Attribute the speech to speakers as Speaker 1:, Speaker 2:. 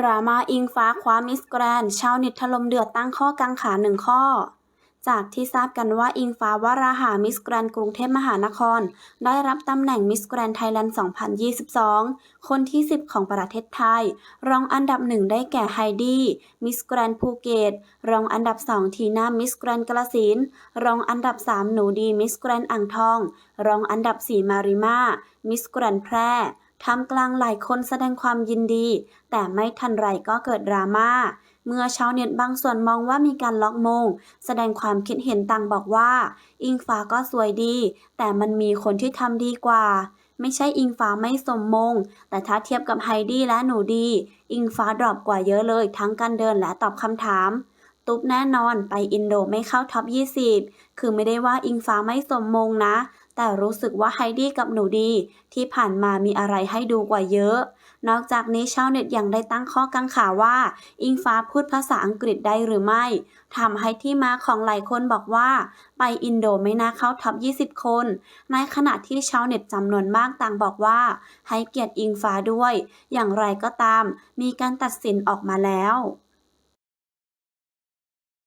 Speaker 1: ดราม่าอิงฟ้าคว้ามิสแกรนชาวเน็ตถล่มเดือดตั้งข้อกังขาหนึ่งข้อ จากที่ทราบกันว่าอิงฟ้าวราหามิสแกรนกรุงเทพมหานคร ได้รับตำแหน่งมิสแกรนไทยแลนด์ 2022 คนที่ 10 ของประเทศไทย รองอันดับหนึ่งได้แก่ไฮดี้มิสแกรนภูเก็ตรองอันดับ2ทีน่ามิสแกรนกาฬสินรองอันดับ 3 หนูดีมิสแกรนอ่างทอง รองอันดับ 4 มาริมามิสแกรนแพร่ ท่ามกลางหลายคนแสดงความยินดี แต่ไม่ทันไรก็เกิดดราม่า เมื่อชาวเน็ตบางส่วนมองว่ามีการล็อกมง แสดงความคิดเห็นต่างบอกว่า อิงฟ้าก็สวยดี แต่มันมีคนที่ทำดีกว่า ไม่ใช่อิงฟ้าไม่สมมง แต่ถ้าเทียบกับไฮดี้และหนูดี อิงฟ้าดรอปกว่าเยอะเลย ทั้งการเดินและตอบคำถาม ตุ๊บแน่นอนไปอินโดไม่เข้าท็อป 20 คือไม่ได้ว่าอิงฟ้าไม่สมมงนะ แต่รู้สึกว่าไฮดี้กับหนูดี ที่ผ่านมามีอะไรให้ดูกว่าเยอะ นอกจากนี้ชาวเน็ตยังได้ตั้งข้อกังขาว่า อิงฟ้าพูดภาษาอังกฤษได้หรือไม่ทำให้ที่มาของหลายคนบอกว่า ไปอินโดไม่น่าเข้าท็อป 20 คน ในขณะที่ชาวเน็ตจำนวนมากต่างบอกว่า ให้เกียรติอิงฟ้าด้วย อย่างไรก็ตาม มีการตัดสินออกมาแล้ว